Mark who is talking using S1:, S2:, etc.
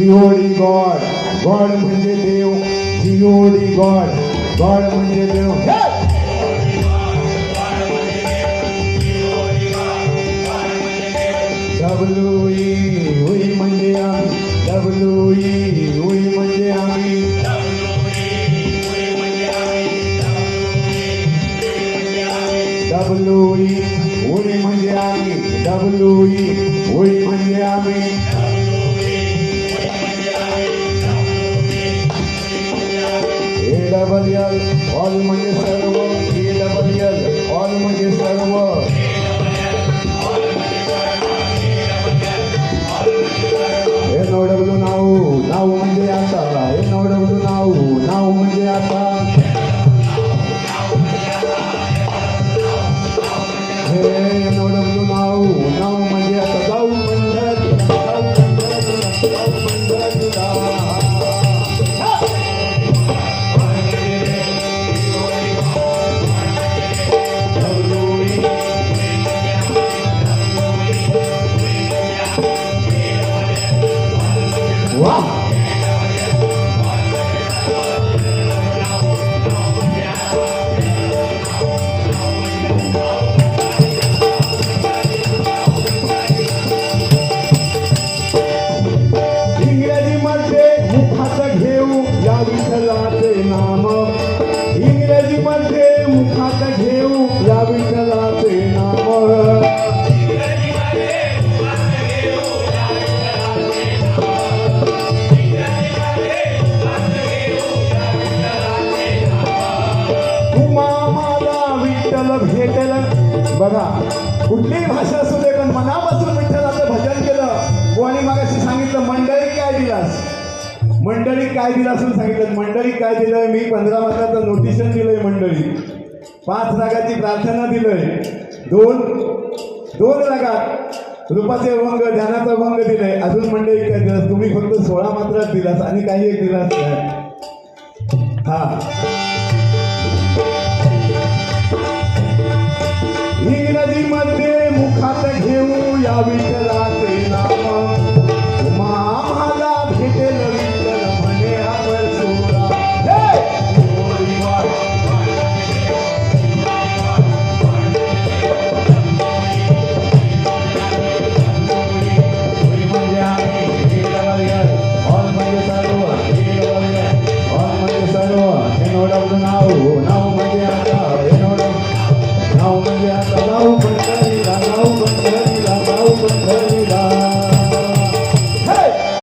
S1: जिओडी God God म्हणजे देव. जिओडी God God म्हणजे देव. W E हुई म्हणजे आम्ही. डब्ल्यू ई हुई म्हणजे आम्ही. डब्ल्यू ई हुई म्हणजे आम्ही. डब्ल्यू ई म्हणजे आम्ही. डबल एल ऑल म्हणजे सर्व ए डबल एल ऑल म्हणजे सर्व. Wow. विठ्ठल भेटेल. बघा कुठलीही भाषा असू दे पण मनापासून विठ्ठलाचं भजन केलं. कोणी मागाशी सांगितलं मंडळी काय दिलास? मंडळी काय दिला असून सांगितलं? मंडळी काय दिलंय? मी पंधरा मात्राचं नोटिशन दिलंय मंडळी. पाच रागाची प्रार्थना दिलंय. दोन दोन रागात रूपाचे वंग ध्यानाचा अभंग दिलाय. अजून मंडळी काय दिलास? तुम्ही फक्त सोळा मात्रात दिलास आणि काही एक दिलास हा. ખાતે ઘેવું આવી